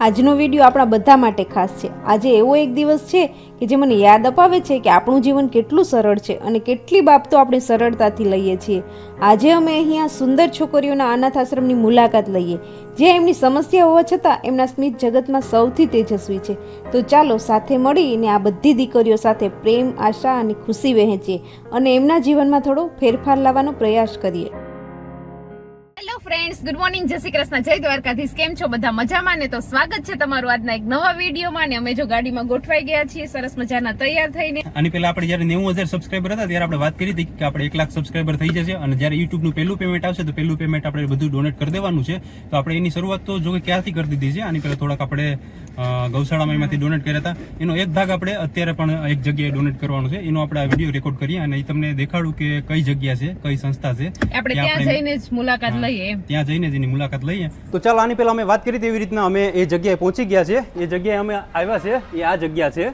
આજનો વીડિયો આપણા બધા માટે ખાસ છે. આજે એવો એક દિવસ છે કે જે મને યાદ અપાવે છે કે આપણું જીવન કેટલું સરળ છે અને કેટલી બાબતો આપણે સરળતાથી લઈએ છીએ. આજે અમે અહીંયા સુંદર છોકરીઓના અનાથ આશ્રમની મુલાકાત લઈએ, જે એમની સમસ્યા હોવા છતાં એમના સ્મિત જગતમાં સૌથી તેજસ્વી છે. તો ચાલો સાથે મળીને આ બધી દીકરીઓ સાથે પ્રેમ, આશા અને ખુશી વહેંચીએ અને એમના જીવનમાં થોડો ફેરફાર લાવવાનો પ્રયાસ કરીએ. ફ્રેન્ડ્સ ગુડ મોર્નિંગ જય શ્રી કૃષ્ણ જય દ્વારકાધીશ. કેમ છો બધા? મજામાં ને તો સ્વાગત છે તમારું આજના એક નવા વિડીયોમાં ને અમે જો ગાડીમાં ગોઠવાઈ ગયા છીએ સરસ મજાના તૈયાર થઈને. અને પેલા આપણે જ્યારે નેવું હજાર સબસ્ક્રાઈબર હતા ત્યારે આપણે વાત કરી હતી કે આપણે એક લાખ સબસ્ક્રાઈબર થઈ જશે અને જ્યારે યુટ્યુબનું પહેલું પેમેન્ટ આવશે તો પહેલું પેમેન્ટ આપણે બધું ડોનેટ કરી દેવાનું છે. તો આપણે એની શરૂઆત તો જો કે ક્યારથી કરી દીધી છે? આની પેલા થોડાક આપણે ગૌશાળામાં એમાંથી ડોનેટ કર્યા હતા. એનો એક ભાગ આપણે અત્યારે પણ એક જગ્યાએ ડોનેટ કરવાનો છે. એનો આપણે આ વીડિયો રેકોર્ડ કરીએ અને એ તમને દેખાડું કે કઈ જગ્યા છે કઈ સંસ્થા છે આપણે ત્યાં જઈને જ મુલાકાત લઈએ ત્યાં જઈને જ મુલાકાત લઈએ. તો ચાલો આની પહેલાં અમે વાત કરી તેવી રીતના અમે એ જગ્યાએ પહોંચી ગયા છે એ જગ્યાએ અમે આવ્યા છે એ આ જગ્યા છે.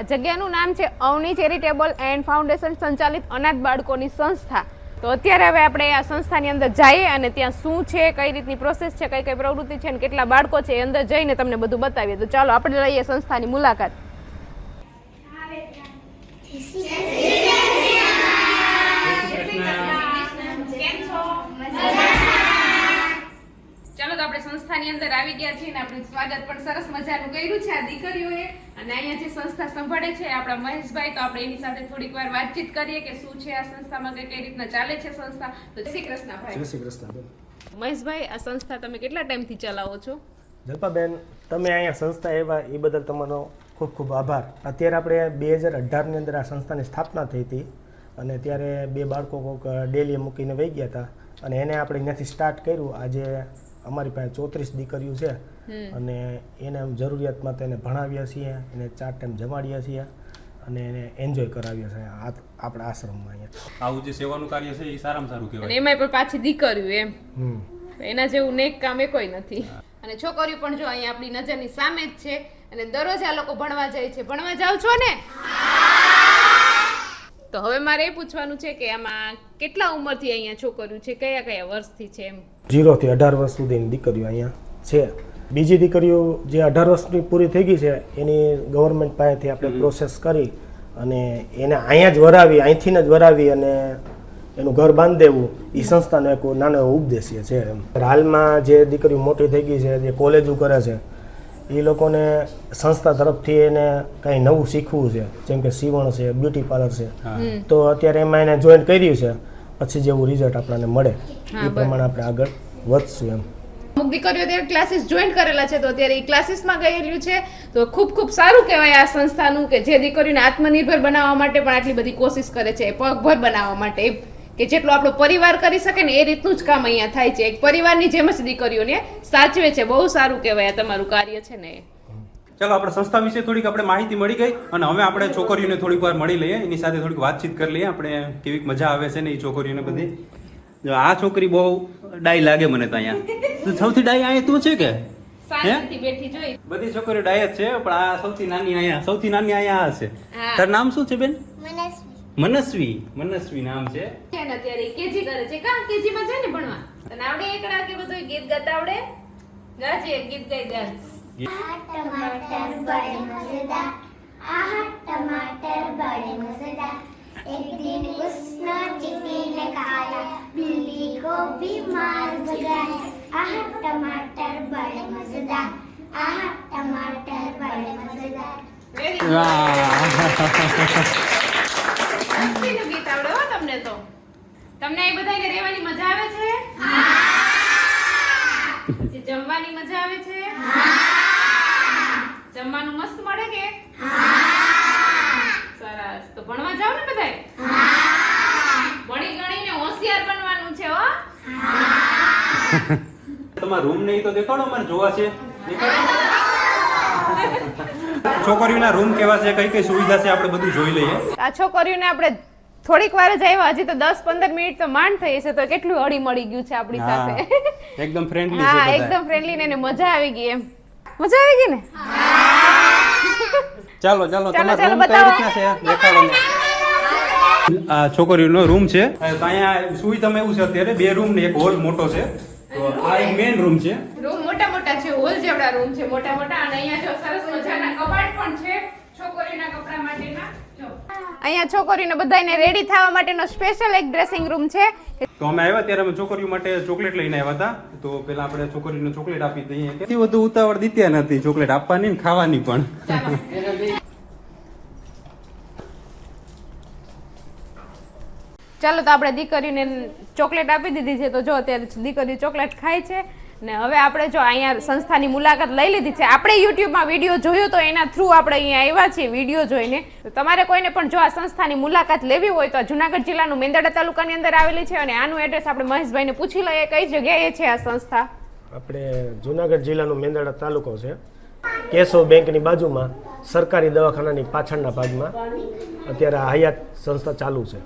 આ જગ્યાનું નામ છે અવની ચેરિટેબલ એન્ડ ફાઉન્ડેશન સંચાલિત અનાથ બાળકોની સંસ્થા. તો અત્યારે હવે આપણે આ સંસ્થાની અંદર જઈએ અને ત્યાં શું છે કઈ રીતની પ્રોસેસ છે કઈ કઈ પ્રવૃત્તિ છે અને કેટલા બાળકો છે એ અંદર જઈને તમને બધું બતાવીએ. તો ચાલો આપણે લઈએ સંસ્થાની મુલાકાત. આપણે અંદર આવી ગયા છીએ ને આપણે સ્વાગત પણ સરસ મજાનું કર્યું છે આ દીકરીઓએ. અને અહીંયા જે સંસ્થા સંભાળે છે આપણા મહેશભાઈ તો આપણે એની સાથે થોડીક વાર વાતચીત કરીએ કે શું છે આ સંસ્થામાં કે કઈ રીતના ચાલે છે સંસ્થા. તો શ્રી કૃષ્ણ ભાઈ શ્રી કૃષ્ણ મહેશભાઈ આ સંસ્થા તમે કેટલા ટાઈમથી ચલાવો છો? જલ્પાબેન તમે અહીંયા સંસ્થા એવા એ બદલ તમારો ખૂબ ખૂબ આભાર. અત્યારે આપણે બે હજાર અઢારની અંદર આ સંસ્થાની સ્થાપના થઈ હતી અને ત્યારે બે બાળકો કોઈક ડેલીએ મૂકીને વહી ગયા હતા અને એને આપણે અહીંયાથી સ્ટાર્ટ કર્યું. આજે અમારી પાસે ચોત્રીસ દીકરીઓ છે. અને એને આમ જરૂરિયાતમાં તેને ભણાવ્યા છીએ એને ચાર ટાઈમ જમાડ્યા છીએ અને એને એન્જોય કરાવ્યા છે આ આપણા આશ્રમમાં અહીંયા. આવું જે સેવાનું કાર્ય છે એ સારામાં સારું કહેવાય. એમાંય પણ પાછી દીકરીઓ એમ. એના જેવું નેક કામ એ કોઈ નથી. અને છોકરીઓ પણ જો અહીંયા આપણી નજરની સામે જ છે અને દરરોજ આ લોકો ભણવા જાય છે. ભણવા જાવ છો ને? તો હવે મારે એ પૂછવાનું છે કે આમાં કેટલા ઉંમરથી અહીંયા છોકરીઓ છે? કયા કયા વર્ષથી છે એમ? જીરોથી અઢાર વર્ષ સુધીની દીકરીઓ અહીંયા છે. બીજી દીકરીઓ જે અઢાર વર્ષની પૂરી થઈ ગઈ છે એની ગવર્મેન્ટ પાસેથી આપણે પ્રોસેસ કરી અને એને અહીંયા જ વરાવી અહીંથી જ વરાવી અને એનું ઘર બાંધી દેવું. એ સંસ્થાનો એક નાનો ઉપદેશ્ય છે એમ. હાલમાં જે દીકરીઓ મોટી થઈ ગઈ છે જે કોલેજો કરે છે એ લોકોને સંસ્થા તરફથી એને કંઈ નવું શીખવું છે. જેમ કે સીવણ છે બ્યુટી પાર્લર છે. તો અત્યારે એમાં એને જોઈન કર્યું છે. પછી જેવું રિઝલ્ટ આપણને મળે. એ પ્રમાણે આપણે આગળ વધશું એમ. અમુક દીકરીઓ અત્યારે ક્લાસીસ જોઈન કરેલા છે તો અત્યારે એ ક્લાસીસમાં ગયેલું છે. તો ખૂબ ખૂબ સારું કહેવાય આ સંસ્થાનું કે જે દીકરીઓને આત્મનિર્ભર બનાવવા માટે પણ આટલી બધી કોશિશ કરે છે પગભર બનાવવા માટે. કે જેટલો આપણો પરિવાર કરી શકે ને એ રીતનું જ કામ અહીંયા થાય છે. એક પરિવારની જેમ જ દીકરીઓને સાચવે છે. બહુ સારું કહેવાય તમારું કાર્ય છે ને. ચાલો આપણે સંસ્થા વિશે થોડીક આપણે માહિતી મળી ગઈ અને હવે આપણે છોકરીઓને થોડીક વાર મળી લઈએ. એની સાથે થોડીક વાતચીત કરી લઈએ. આપણે કેવીક મજા આવે છે ને એ છોકરીઓને બધી. જો આ છોકરી બહુ ડાઈ લાગે મને તો અહીંયા. તું સૌથી ડાઈ અહીંયા તું છે કે? બધી છોકરીઓ ડાય જ છે પણ આ સૌથી નાની અહીંયા સૌથી નાની અહીંયા છે. તાર તારું નામ શું છે બેન? મનસ્વી મનસ્વી નામ છે છે ને અત્યારે કેજી કરે છે કા કેજી માં છે ને ભણવા તને આવડે એકડા કે બધું ગીત ગાતા આવડે ગાજે ગીત ગાઈ દે टमाटर बड़े मजेदार आह टमाटर बड़े मजेदार एक दिन उसने चिट्टी ने खाया बिल्ली को भी मार भगाया आह टमाटर बड़े मजेदार आह टमाटर बड़े मजेदार વેરી તમને એ બધાને રહેવાની મજા આવે છે? પછી જમવાની મજા આવે છે? જમવાનું મસ્ત મળે કે? સરસ. તો ભણવા જાવ ને બધાય? ભણી ગણીને હોશિયાર બનવાનું છે હો. તમારા રૂમ નહીં તો દેખાડો મને જોવા છે. દેખાડો. છોકરીઓના રૂમ કેવા છે કઈ કઈ સુવિધા છે આપણે બધું જોઈ લઈએ. આ છોકરીઓને આપણે થોડીક વાર જ આવ્યા હજી તો દસ પંદર મિનિટ તો માંડ થઈ છે તો કેટલું હળી મળી ગયું છે આપણી સાથે? એકદમ ફ્રેન્ડલી હા છે એકદમ ફ્રેન્ડલી ને એને મજા આવી ગઈ એમ. મજા આવી ગઈ ને? ચાલો ચાલો તમે તમારો રૂમ કઈ. રીતના છે? દેખાડો ને. આ છોકરીઓનો રૂમ છે. તો અહીંયા તમે એવું છે અત્યારે બે રૂમ ને એક હોલ મોટો છે. તો આ એક મેઇન રૂમ છે. રૂમ મોટા મોટા છે હોલ જેવડા રૂમ છે મોટા મોટા. અને અહીંયા જો સરસ મજાના કબાટ પણ છે છોકરીના કપડા માટેના. અહીંયા છોકરીને બધાને રેડી થવા માટેનો સ્પેશિયલ એક ડ્રેસિંગ રૂમ છે. તો અમે આવ્યા ત્યારે અમે છોકરીઓ માટે ચોકલેટ લઈને આવ્યા હતા. તો પેલા આપણે છોકરીને ચોકલેટ આપી દઈએ. કેટલી વધુ ઉતાવળ દીત્યા નથી ચોકલેટ આપવાની ને ખાવાની પણ. ચાલો તો આપણે દીકરીને ચોકલેટ આપી દીધી છે. તો જો અત્યારે દીકરી ચોકલેટ ખાય છે. ને હવે આપણે જો અહીંયા સંસ્થાની મુલાકાત લઈ લીધી છે. આપણે યુટ્યુબમાં વીડિયો જોયો તો એના થ્રુ આપણે અહીંયા આવ્યા છીએ વીડિયો જોઈને. તો તમારે કોઈને પણ જો આ સંસ્થાની મુલાકાત લેવી હોય તો જુનાગઢ જિલ્લાનું મેંદરડા તાલુકાની અંદર આવેલી છે અને આનું એડ્રેસ આપણે મહેશભાઈને પૂછી લઈએ. કઈ જગ્યાએ છે આ સંસ્થા? આપણે જુનાગઢ જિલ્લાનો મેંદરડા તાલુકો છે. કેશવ બેંકની બાજુમાં સરકારી દવાખાનાની પાછળના ભાગમાં અત્યારે આ હયાત સંસ્થા ચાલુ છે.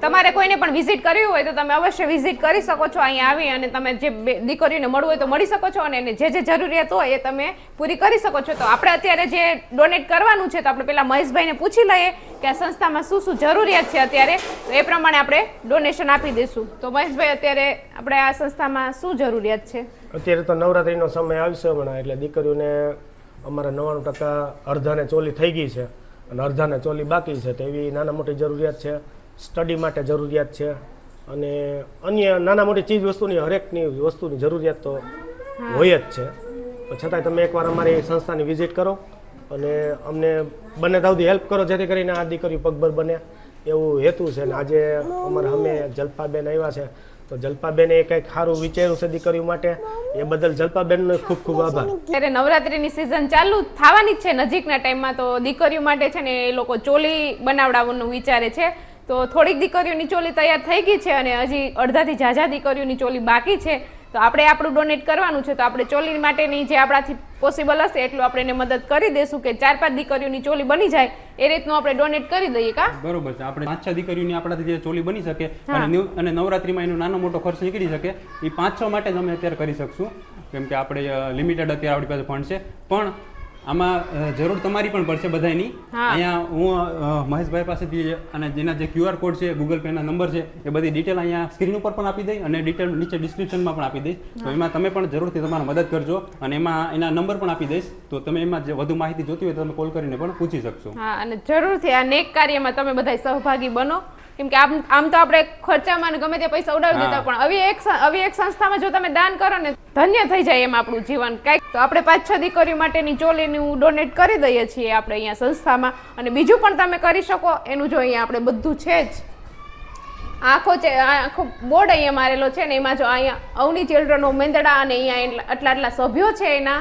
તમારે કોઈને પણ વિઝિટ કરવી હોય તો તમે અવશ્ય વિઝિટ કરી શકો છો. અહીંયા આવી અને તમે જે દીકરીઓને મળવું હોય તો મળી શકો છો અને એને જે જે જરૂરિયાત હોય એ તમે પૂરી કરી શકો છો. તો આપણે અત્યારે જે ડોનેટ કરવાનું છે તો આપણે પેલા મહેશભાઈને પૂછી લઈએ કે આ સંસ્થામાં શું શું જરૂરિયાત છે અત્યારે. એ પ્રમાણે આપણે ડોનેશન આપી દઈશું. તો મહેશભાઈ, અત્યારે આપણે આ સંસ્થામાં શું જરૂરિયાત છે? અત્યારે તો નવરાત્રિનો સમય આવશે હમણાં એટલે દીકરીઓને અમારા નવ્વાણું ટકા અડધાને ચોલી થઈ ગઈ છે અને અડધાને ચોલી બાકી છે. તો એવી નાના મોટી જરૂરિયાત છે. સ્ટડી માટે જરૂરિયાત છે. અને અન્ય નાના મોટી ચીજ વસ્તુની હરેકની વસ્તુની જરૂરિયાત તો હોય જ છે. છતાંય તમે એકવાર અમારી સંસ્થાની વિઝિટ કરો અને અમને બને તાવથી સુધી હેલ્પ કરો જેથી કરીને આ દીકરીઓ પગભર બને. એવું હેતુ છે ને આજે અમારા અમે જલ્પાબેન આવ્યા છે. તો જલ્પાબેને કંઈક સારું વિચાર્યું છે દીકરીઓ માટે. એ બદલ જલ્પાબેનનો ખૂબ ખૂબ આભાર. ત્યારે નવરાત્રીની સિઝન ચાલુ થવાની જ છે. નજીકના ટાઈમમાં તો દીકરીઓ માટે છે ને એ લોકો ચોલી બનાવડાવવાનું વિચારે છે. તો થોડીક દીકરીઓની ચોલી તૈયાર થઈ ગઈ છે અને હજી અડધાથી ઝાઝા દીકરીઓની ચોલી બાકી છે. તો આપણે આપણું ડોનેટ કરવાનું છે તો આપણે ચોલી માટેની જે આપણાથી પોસિબલ હશે એટલું આપણે એને મદદ કરી દેશું કે ચાર પાંચ દીકરીઓની ચોલી બની જાય એ રીતનું આપણે ડોનેટ કરી દઈએ કા? બરોબર છે. આપણે પાંચ છ દીકરીઓની આપણાથી જે ચોલી બની શકે અને અને નવરાત્રીમાં એનો નાનો મોટો ખર્ચ નીકળી શકે એ પાંચ છ માટે જ અમે અત્યારે કરી શકશું. કેમ કે આપણે લિમિટેડ અત્યારે આપણી પાસે ફંડ છે. પણ આમાં જરૂર તમારી પણ પડશે બધાની અહીંયા હું મહેશભાઈ પાસેથી અને જેના જે ક્યુઆર કોડ છે ગૂગલ પેના નંબર છે એ બધી ડિટેલ અહીંયા સ્ક્રીન ઉપર પણ આપી દઈ અને ડિટેલ નીચે ડિસ્ક્રિપ્શનમાં પણ આપી દઈશ. તો એમાં તમે પણ જરૂરથી તમારા મદદ કરજો અને એમાં એના નંબર પણ આપી દઈશ. તો તમે એમાં જે વધુ માહિતી જોતી હોય તો તમે કોલ કરીને પણ પૂછી શકશો. હા અને જરૂરથી આ નેક કાર્યમાં તમે બધા સહભાગી બનો. કેમ કે આમ આમ તો આપણે ખર્ચામાં ને ગમે તે પૈસા ઉડાવી દેતા પણ આવી એક આવી એક સંસ્થામાં જો તમે દાન કરો ને ધન્ય થઈ જાય એમ આપણું જીવન. કાંઈક તો આપણે પાંચ છ દીકરીઓ માટેની ચોલીનું ડોનેટ કરી દઈએ છીએ આપણે અહીંયા સંસ્થામાં. અને બીજું પણ તમે કરી શકો, એનું જો અહીંયા આપણે બધું છે જ. આખો છે આખો બોર્ડ અહીંયા મારેલો છે ને એમાં જો અહીંયા અવની ચિલ્ડ્રન હોમ મેંદડા અને અહીંયા આટલા આટલા સભ્યો છે એના.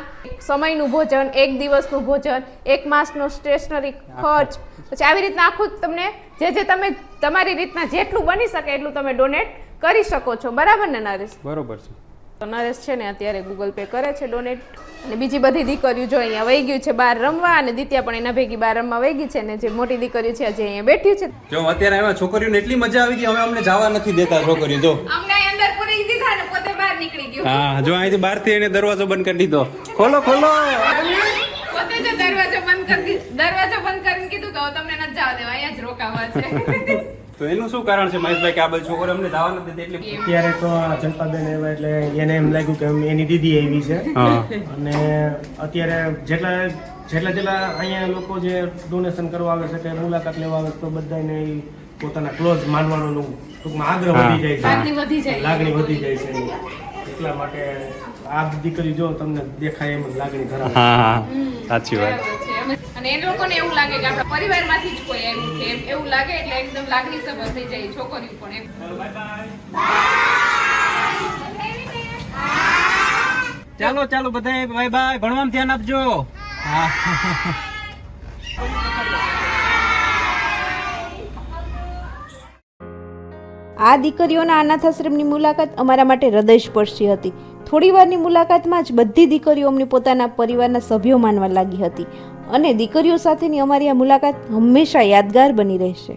સમયનું ભોજન, એક દિવસનું ભોજન, એક માસનો સ્ટેશનરી ખર્ચ. પછી આવી રીતના આખું તમને જે જે તમે તમારી રીતના જેટલું બની શકે એટલું તમે ડોનેટ કરી શકો છો. બરાબર ને, નરેશ? બરોબર છે. નરેશ છે ને અત્યારે ગૂગલ પે કરે છે ડોનેટ અને બીજી બધી દીકરીઓ જો અહીંયા વહી ગયું છે બહાર રમવા અને દિત્યા પણ એના ભેગી બહાર રમવા વહી ગઈ છે ને જે મોટી દીકરીઓ છે જે અહીંયા બેઠી છે. જો અત્યારે એમાં છોકરીઓને એટલી મજા આવી ગઈ હવે અમને જવા નથી દેતા છોકરીઓ જો. અમને અંદર પૂરી દીધા ને પોતે બહાર નીકળી ગયું. હા જો અહીંથી બહારથી એને દરવાજો બંધ કરી દીધો. ખોલો ખોલો. પોતે જ દરવાજો બંધ કરી દરવાજો બંધ કરીને કીધું કે તમને નથી જવા દેવા અહીંયા જ રોકાવા છે. તો એનું શું કારણ છે? મહેશભાઈ કે આ બધી છોકરો અમને જવા નથી દેતી એટલે અત્યારે તો આ જલ્પાબેન આવ્યા એટલે એને એમ લાગ્યું કે એની દીદી આવી છે. અને અત્યારે જેટલા જેટલા જેટલા અહીંયા લોકો જે ડોનેશન કરવા આવે છે કે મુલાકાત લેવા આવે તો બધાને પોતાના ક્લોઝ માનવાનો ટૂંકમાં આગ્રહ વધી જાય છે. લાગણી વધી જાય. છે એટલા માટે આ દીકરી જો તમને દેખાય એમ જ લાગણી ધરાવે હા સાચી વાત. અને એ લોકોને એવું લાગે કે આપણા પરિવારમાંથી જ કોઈ આવ્યું છે. એવું લાગે એટલે એકદમ લાગણી સભર થઈ જાય છોકરીઓ પણ એમ. ચાલો ચાલો બધા બાય બાય ભણવામાં ધ્યાન આપજો. હા. આ દીકરીઓના અનાથ આશ્રમની મુલાકાત અમારા માટે હૃદયસ્પર્શી હતી. થોડી વારની મુલાકાતમાં જ બધી દીકરીઓ અમને પોતાના પરિવારના સભ્યો માનવા લાગી હતી. અને દીકરીઓ સાથેની અમારી આ મુલાકાત હંમેશા યાદગાર બની રહેશે.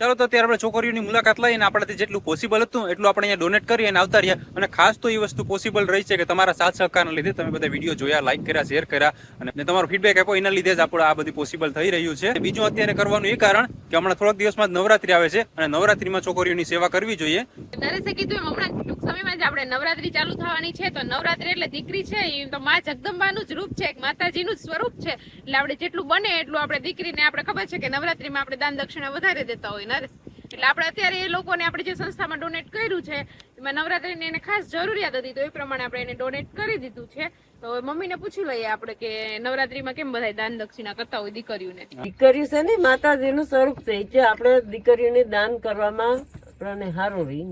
ચાલો તો અત્યારે આપણે છોકરીઓની મુલાકાત લઈને આપણાથી જેટલું પોસિબલ હતું, એટલું આપણે અહીંયા ડોનેટ કરી અને આવતા રહ્યા. અને ખાસ તો એ વસ્તુ પોસિબલ રહી છે કે તમારા સાથ સહકારના લીધે તમે બધા વીડિયો જોયા લાઈક કર્યા શેર કર્યા અને તમારો ફીડબેક આપ્યો, એના લીધે જ આપણે આ બધું પોસિબલ થઈ રહ્યું છે. બીજું અત્યારે કરવાનું એ કારણ કે હમણાં થોડાક દિવસમાં જ નવરાત્રી આવે છે અને નવરાત્રીમાં છોકરીઓની સેવા કરવી જોઈએ. નરેશે કીધું હમણાં ટૂંક સમયમાં જ આપણે નવરાત્રી ચાલુ થવાની છે, તો નવરાત્રી એટલે દીકરી છે એ તો માં જગદંબાનું જ રૂપ છે માતાજીનું સ્વરૂપ છે. એટલે આપણે જેટલું બને એટલું આપણે દીકરીને આપણે ખબર છે કે નવરાત્રીમાં આપણે દાન દક્ષિણા વધારે દેતા હોય. નરેશ. એટલે આપણે અત્યારે એ લોકોને આપણે જે સંસ્થામાં ડોનેટ કર્યું છે એમાં નવરાત્રીની એને ખાસ જરૂરિયાત હતી તો એ પ્રમાણે આપણે એને ડોનેટ કરી દીધું છે. તો મમ્મીને પૂછી લઈએ આપણે કે નવરાત્રીમાં કેમ બધા દાન દક્ષિણા કરતા હોય દીકરીઓને? દીકરીઓ છે ને માતાજીનું સ્વરૂપ છે એટલે આપણે દીકરીઓને દાન કરવામાં આપણને સારું રહી.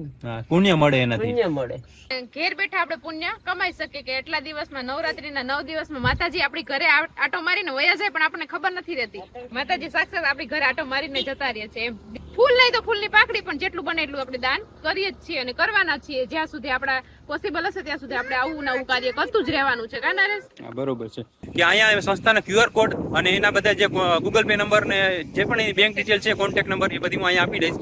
પુણ્ય મળે એનાથી. પુણ્ય મળે. ઘેર બેઠા આપણે પુણ્ય કમાઈ શકીએ કે એટલા દિવસમાં નવરાત્રીના નવ દિવસમાં માતાજી આપણી ઘરે આ- આટો મારીને વયા જાય પણ આપણને ખબર નથી રહેતી. માતાજી સાક્ષાત આપણી ઘરે આટો મારીને જતા રહે છે એમ. ફૂલ નહીં તો ફૂલની પાકડી પણ જેટલું બને એટલું આપણે દાન કરીએ જ છીએ અને કરવાના છીએ. જ્યાં સુધી આપણા પોસિબલ હશે ત્યાં સુધી આપણે આવું નવું કાર્ય કરતું જ રહેવાનું છે. કા નરેશ? હા, બરોબર છે. કે અહીંયા સંસ્થાના ક્યુઆર કોડ અને એના બધા જે ગૂગલ પે નંબર ને જે પણ એની બેંક ડિટેલ છે કોન્ટેક્ટ નંબર એ બધી હું અહીંયા આપી દઈશ.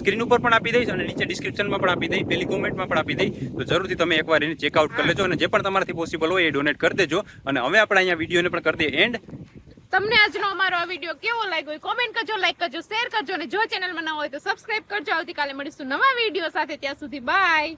સ્ક્રીન ઉપર પણ આપી દઈશ અને નીચે ડિસ્ક્રિપ્શનમાં પણ આપી દઈશ. પેલી કોમેન્ટમાં પણ આપી દઈશ. તો જરૂરથી તમે એકવાર એને ચેકઆઉટ કરી લેજો અને જે પણ તમારાથી પોસિબલ હોય એ ડોનેટ કરી દેજો. અને હવે આપણે અહીંયા વિડીયોને પણ કરી દઈએ. એન્ડ તમને આજનો અમારો આ વીડિયો કેવો લાગ્યો કોમેન્ટ કરજો લાઈક કરજો શેર કરજો અને જો ચેનલમાં ન હોય તો સબસ્ક્રાઇબ કરજો. આવતીકાલે મળીશું નવા વીડિયો સાથે. ત્યાં સુધી બાય